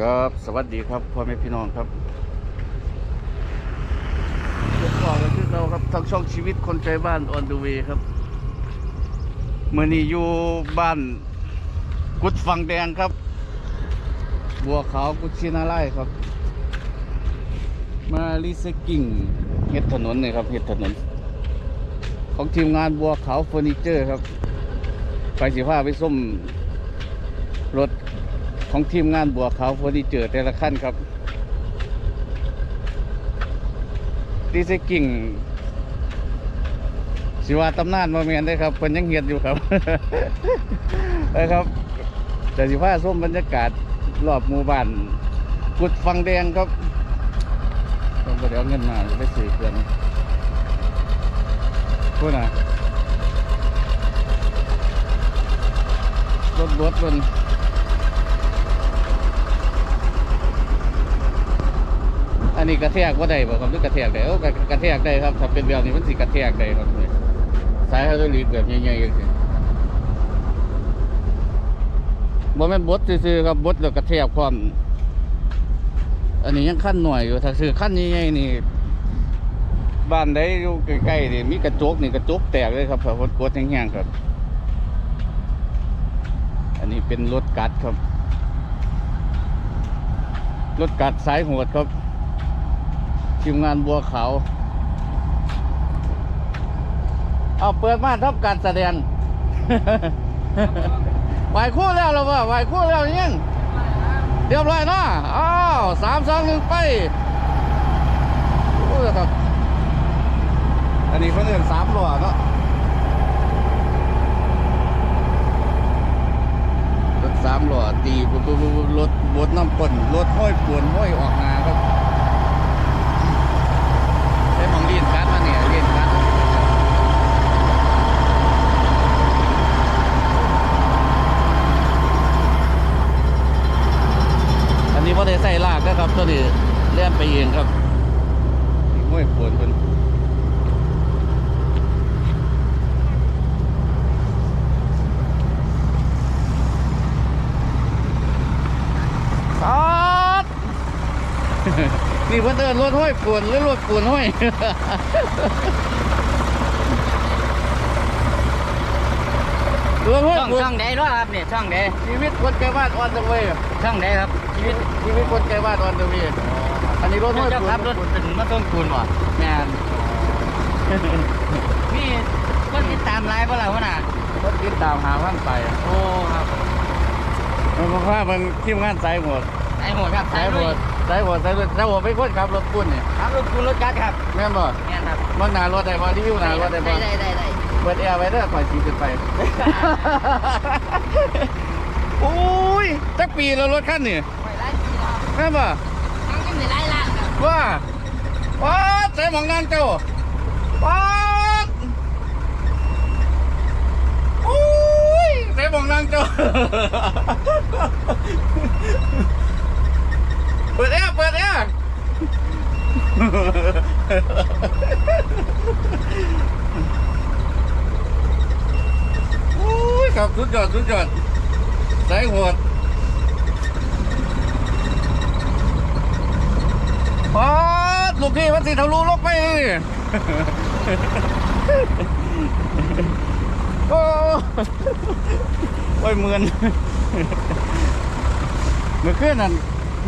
ครับสวัสดีครับพ่อแม่พี่น้องครับพวกเราคือเราครับทั้งช่องชีวิตคนใจบ้านออนดูเวครับเมื่อนี้อยู่บ้านกุดฟังแดงครับ บัวขาวกุดชินาไล่ครับ มารีไซกิ้งเฮ็ดถนนนี่ครับเฮ็ดถนน ของทีมงานบัวขาวเฟอร์นิเจอร์ครับ ไปสิพาไปส้มรถ ของทีมงานบัวขาวเฟอร์นิเจอร์แต่ละขั้นครับดีไซกิ้งสิว่าตำนานมาเมียนได้ครับเพิ่นยังเฮียดอยู่ครับนะครับแต่สิพาส้มบรรยากาศรอบหมู่บ้านกุดฟังแดงครับต้องไปเดี๋ยวเงินมาไปซื้อเพื่อนพูดนะรถรถมัน อันนี้กระแทกว่าได้บ่ครับหรือกระแทกได้โอ้กระกระแทกได้ครับถ้าเป็นแบบนี้มันสิกระแทกได้ครับนี่สายไฮดรอลิกแบบใหญ่ๆอย่างนี้บ่แม่นบดซื่อๆครับบดแล้วกระแทกความอันนี้ยังขั้นหน่อยอยู่ถ้าซื้อขั้นใหญ่ๆนี่บ้านใดอยู่ใกล้ๆนี่มีกระจกนี่กระจกแตกเลยครับถ้าคนกดแห้งๆครับ อันนี้เป็นรถกัดครับ รถกัดสายโหดครับ ทีมงานบัวขาวเอาเปิดมาทับการแสดงไหวคู่แล้วเหรอวะไหวคู่แล้วยังเรียบร้อยนะอ้าวสามสองหนึ่งไปอันนี้เขาเรียกสามหล้อเนาะรถสามหล้อตีปุ๊บปุ๊บปุ๊บรถบดน้ำปนรถห้อยปวนห้อยออกมาครับ ใช้มองเลียนการ์ดมาเนี่ยเลียนการ์ดอันนี้พอได้ ใส่ลากนะครับตัวนี้เลื่อนไปเองครับห้วยปวนคนซอดนี่เพิ่นเดินรถห้อยปวนหรือรถปวนห้อยรถห้อยช่องปวนช่องใดเนาะครับเนี่ยช่องใดชีวิตคนไกลบ้านออนเดอะเวย์ช่องใดครับ ชีวิตชีวิตคนไกลบ้านออนเดอะเวย์อันนี้รถห้อยเจ้าปวขับรถนเป็นมาต้นคูณวะแมนมีคนติดตามไลฟ์ป่ะล่ะวะน่ะรถติดตามหาพันไปโอ้ครับมันบอกว่ามันทีมงานสายหมดไอ้หมดครับสายหมดสายหมดสายหมดสายหมดเป็นคนขับรถปุ้นเนี่ยครับรถคูณรถจักรครับแม่นบ่แม่นครับมันหนารถได้บ่รีวิวหนารถได้บ่ได้ได้ได้เปิดแอร์ไว้เด้อคอยสีขึ้นไปโอ้ยจักปีแล้วรถคันนี่ ไปไล่ปีครับแม่นบ่ทั้งที่ไม่ไล่ล่างครับว่าว้าใส่หมองนางเจ้าว้าโอ้ยใส่หมองนางเจ้าเปิดแอร์เปิดแอร์โอ้ยครับสุดยอดสุดยอดใส่หัว ป๊าดลูกพี่มันสิทะลุลกไปเลยโอ้โอ้ยเหมือนมือขึ้นนั่น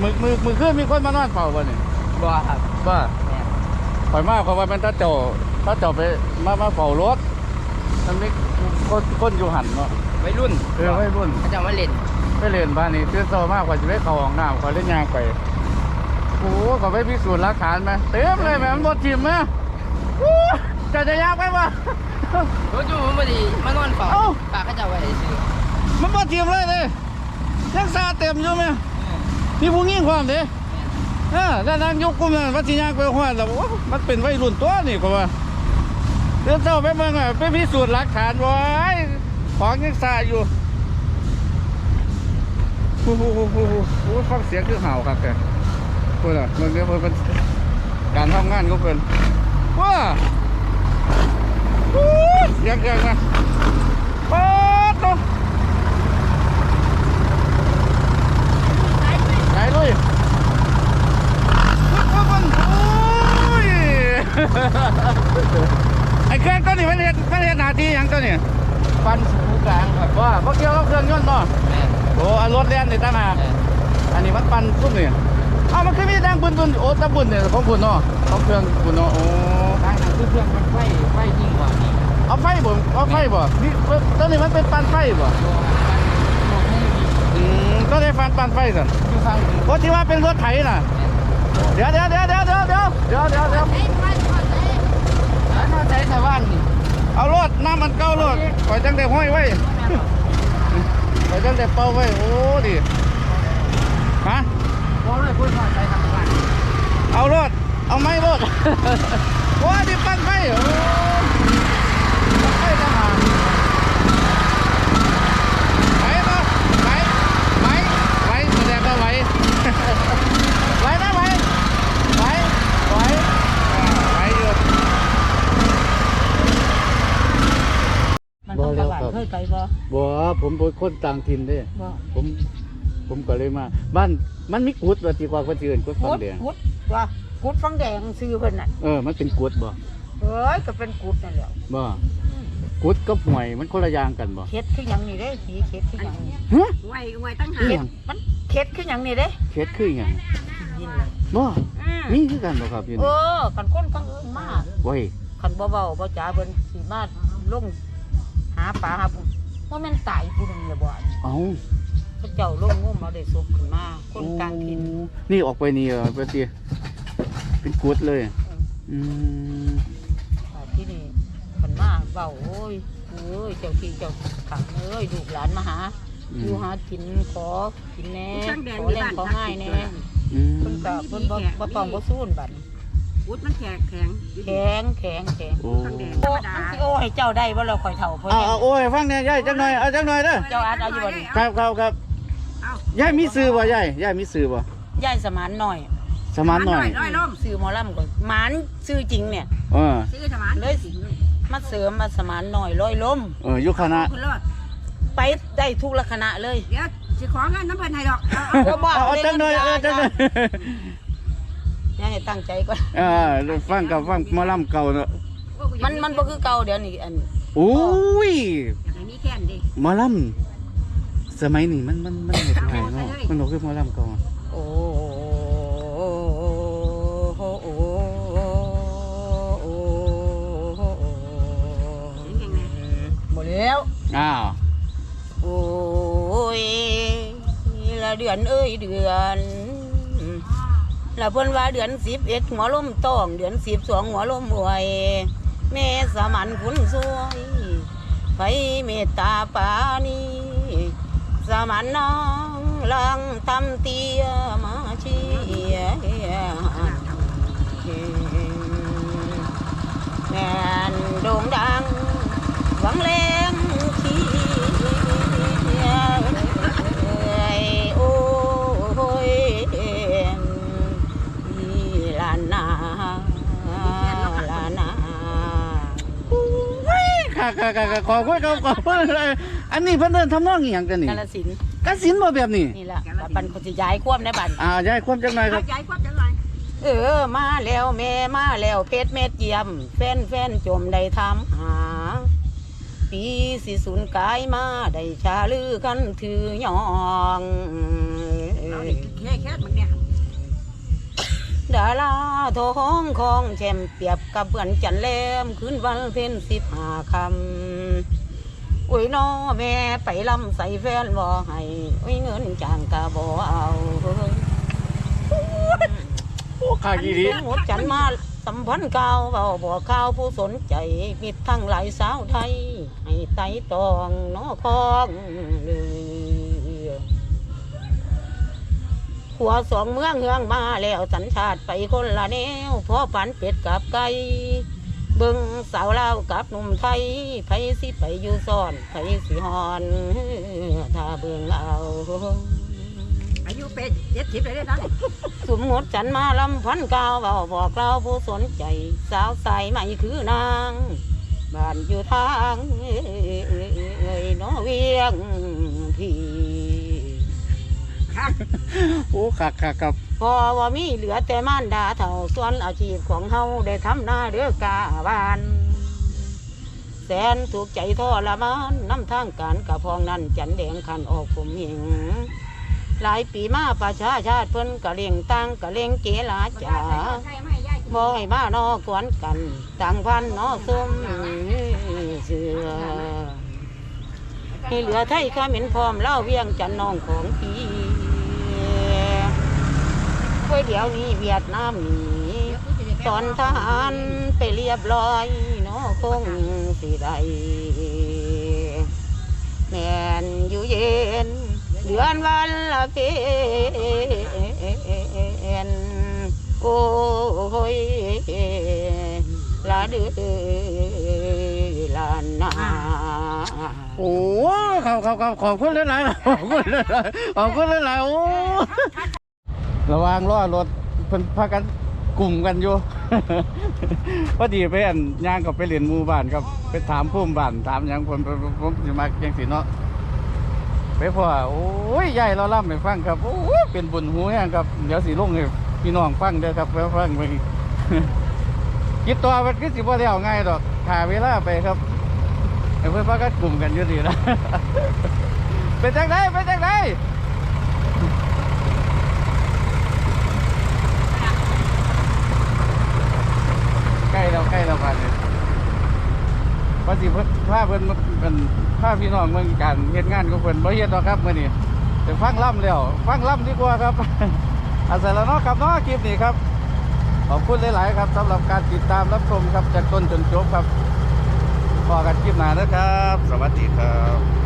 มือมือมือขึ้นมีคนมานอนเฝ้าบ่เนี่ยบ่ครับว่าแม่นข่อยมากเพราะว่าเป็นตาเจ้าตาเจ้าไปมามาเฝ้ารถมันมีคนคนอยู่หันเนาะวัยรุ่นเออไม่รุ่นเขาจะมาเล่นไปเรียนบ้านนี้ตื่นเช้ามากกว่าจะไปเข้าห้องน้ำกว่าเล่นยางไปโอ้โหก็ไปพิสูจน์หลักฐานไหมเต็มเลยแม่มันบดทิมไหมโอ้ยจะจะยากไปวะ รถอยู่ผมพอดีมานอนเฝ้าเอ้า ปากเขาจะไว้ซื้อมันบดทิมเลยเลยยังซาเต็มอยู่ไหมมีผู้งิ่งความเด้เออแล้วนางยกกุมนั่นวัดสิยางไปหัวแล้วโอ้มันเป็นวัยรุ่นตัวนี่ก็ว่าเดี๋ยวเจ้าไปเบิ่งอะไปพิสูจน์หลักฐานไว้ของยังซาอยู่โอ้โหโอ้โหโอ้โหโอ้โหฟังเสียงคือเห่าครับแก พื่อนอะเมื่อกี้เพื่อนเป็นการทำงานก็เพื่อนว้ายังยังนะเปิดลงไหนเลยเพื่อนเพื่อนโอ้ยไอ้เครื่องตัวนี้มันเรียนมันเรียนหนาทียังตัวนี้ปันสูงกลางครับว่าเมื่อกี้เราเครื่องยนต์เนาะโอ้รถเล่นในตั้งหากอันนี้มันปันซุ่มเนี่ย เอ้ามันคือมีแดงบุญๆโอ้ตะบุญเนี่ยของคุณเนาะของเครื่องคุณเนาะโอ้ทางนั้นคือเครื่องมันไฟไฟยิ่งกว่านี่เอาไฟบ่เอาไฟบ่นี่ตัวนี้มันเป็นปั่นไฟบ่ตัวมันลงให้มีอืมก็ได้ฟันปั่นไฟสั่นอยู่ฟังนี้โอ้ที่ว่าเป็นรถไถน่ะเดี๋ยวเดี๋ยวเดี๋ยวเดี๋ยวเดี๋ยวเดี๋ยวเดี๋ยวเดี๋ยวเดี๋ยวแล้วถ้าใช้ชาวบ้านนี่เอารถน้ำมันเก้ารถปล่อยจังได้ห้อยไว้ปล่อยจังได้เป่าไว้โอ้ดิฮะเพราะเลยพูดว่าใช้ทางบ้านเอารถเอาไม้รถโอ้ดิปั่นไฟโอ้ปั่นไฟทหารไหวปะไหวไหวไหวแสดงว่าไหวไหวนะไหวไหวไหวอ่าไหวอยู่มันต้องตะวันเคยไปบ่บ่ผมเป็นคนต่างถิ่นเด้บ่ผม ผมก็เลยมา บ้านมันมีกุดว่าที่กว่าคนอื่นกุดฟักุงดแดงกุดว่ากุดฟังแดงซื้อเพิ่นน่ะเออมันเป็นกุดบ่เอ้ยก็เป็นกุดนั่นแหละบ่กุดกับหวยมันคนละอย่างกันบ่เข็ดคือหยังนี่เด้สีเข็ดคือหยังนี่ฮะไว้ไว้ตั้งหาอีเข็หดยังมันเข็ดคือหยังนี่เด้เฮ็ดคือหยังยินเลยบ่อืมมีคือกันบ่ครับอยู่เอนี่อกันคนฟังเอิ้นมาโว้ยคันบ่เว้าบ่จ๋าเพิ่นสิมาลงหาปลาหาปูว่าแม่นตายผู้หนึงเลยบ่เอ้า เขาเจ้าลงงมเอาได้ศพขึ้นมา คนกลางถิ่นโอ้นี่ออกไปนี่เออไปสิเป็นกุดเลย อืมอ่าที่นี่เพิ่นมาเว้าโอ้ยเอ้ยเจ้าที่เจ้าขังเอ้ยลูกหลานมาหาอือยู่มหากินขอกินแหน่ช่างแดงขอมีแรงบ้านของ่ายแหน่อืมเพิ่นก็เพิ่นบ่บ่ต้องบ่สู้บัดวุ้ดมันแข็งแข็งแข็งแข็งแข็งโอ้ช่างแดงธรโอ้รมดามันสิโอ้ให้เจ้าได้บ่เราข่อยเฒ่าเพิ่นเอาเนี่ยเอาโอ้ยฟังเนี่ยยายจักหน่อยเอาจักหน่อยเด้อเจ้าอาร์ตเอาอยู่บ่นี่ ครับครับครับเอา ยายมีซื้อบ่ยายยายมีซื้อบ่ยายสมานหน่อย สมานหน่อยน้อยล่มซื้อหมอลำก่อนหมานซื้อจริงเนี่ยเออซื้อสมานเลยสิมาเสริมมาสมานหน่อยร้อยล้มเอออยู่คณะคุณเลิศไปได้ทุกลักษณะเลยเดี๋ยวสิขอเงินน้ำเพิ่นให้ดอกเอาโอ้บ่เอาเอาจักหน่อยเออจักหน่อยยังให้ตั้งใจก่อนเออฟังกับฟังหมอลำเก่าเนอะมันมันบ่คือเก่าเดี๋ยวนี้อันโอ้ยอยากให้มีแค่นดิหมอลำ สมัยนี้มันมันมันเห็ดไงเนาะมันบ่คือหมอลำเก่าโอ้โหโอ้โหโอ้โหเสียงแข็งแรงหมดแล้ว อ้าวโอ้ยละเดือนเอ้ยเดือนละเพิ่นว่าเดือนสิบเอ็ดหัวลมต้องเดือนสิบสองหัวลมอวยแม่สามันคุณสวยไปเมตตาปานี สามันน้องลังทำเตียมาเชียแมนโด่งดังหวังแรงที่เอ้โอ้ยลานาลานาค่ะค่ะค่ะขอคุยกับขอคุยเลย อันนี้เพิ่นเดินทำนองอีหยังกันนี่กาลสินธุ์กสินบ่แบบนี้นี่ล่ะบันคนสิย้ายควบในบันอ่ายายความจังหน่อยคเข้ารับใจความจังไรเออมาแล้วแม่มาแล้วเพชรเม็ดเยี่ยมแฟนแฟนจมได้ทำหา ปีสิสุนกายมาได้ชาลือกันถือยองเราได้แค่แค่มันเนี่ยดาราทองของแชมเปรียบกับเพื่อนจันแลมคืนวันเพ็ญสิบห้าคำ อุ้ยน้อแม่ไปลำใส่แฟนบ่ให้อุ้ยเงินจางกะบ่เอาโอ้ข้ากี่ดีหมดจันมาสัมพันเก่าเบาบ่ข่าวผู้สนใจมิดทั้งหลายสาวไทย ให้ไต่ตองน้อคองเลือหัวสองเมืองเฮืองมาแล้วสัญชาติไปคนละแนวพ่อฝันเป็ดกับไก่ เบิ่งสาวลาวกับหนุ่มไทยไผสิไปอยู่ซ่อนไผสิหอนถ้าเบิ่งเอาอายุเป็นเจ็ดสิบเลยเด้อนะสมมติฉันมาลำพันกาวเบาบอกเราผู้สนใจ สาวใสไม่คือนางบ้านอยู่ทางเอ้ยน้อเวียงพี่ค่ะโอ้คักคักครับพ อว่ามีเหลือแต่มานดาเท่าส่วนอาชีพของเฮาได้ทำหน้าเดือกาบาน แสนถูกใจทรมานน้ำทางการกะพองนั้นจันแดงคันออกผมหิงหลายปีมาประชาชาติเพิ่นกะเลียงตั้งกะเลียงเจลาจาบ่ให้มานอกวนกันต่างพันนอซุมเสือให้เหลือไทยข้าเหม็นพร้อมเล่าเวียงจันนองของพี่ ว้เดี๋ยวนี้เวียดนามหนีตอนทหารไปเรียบร้อยเนอคงสิได้แม่นอยู่เย็น เดือนวันละเพนโอ้ยละเดือลานาโอ้ครับครับครับขอบคุณหลายๆขอบคุณหลายๆขอบคุณหลายๆโอ้ ระวังล้อรถเพิ่นพากันกลุ่มกันอยู่ พอดีไปอันย่างกับไปเรียนมู่บ้านครับ ไปถามผู้มบ้านถามหยังผมผมผมสิมาจังสิเนาะไปพ่อโอ้ยยายเราล่ำให้ฟังครับโอ้ยเป็นบุญหูแห้งครับเดี๋ยวสิลงให้พี่น้องฟังเด้อครับไปฟังไปคิดตัวมันคือสิบ่ได้เอาง่ายดอกหาเวลาไปครับไอ้เพื่อนพากันกลุ่มกันอยู่ดีนะเป็นจังไดเป็นจังไดใกล้ แล้วใกล้แล้วพันพอสิเพิ่นพาเพิ่นเป็นพาพี่น้องเมืองการเฮ็ดงานของเพิ่นบ่เฮ็ดหรอกครับมื้อนี้แต่ฟังล่ำแล้วฟังล่ำดีกว่าครับอาศัยแล้วเนาะครับเนาะคลิปนี้ครับขอบคุณหลาย ๆ ครับสำหรับการติดตามรับชมครับจากต้นจนจบครับพอกันคลิปหน้านะครับ สวัสดีครับ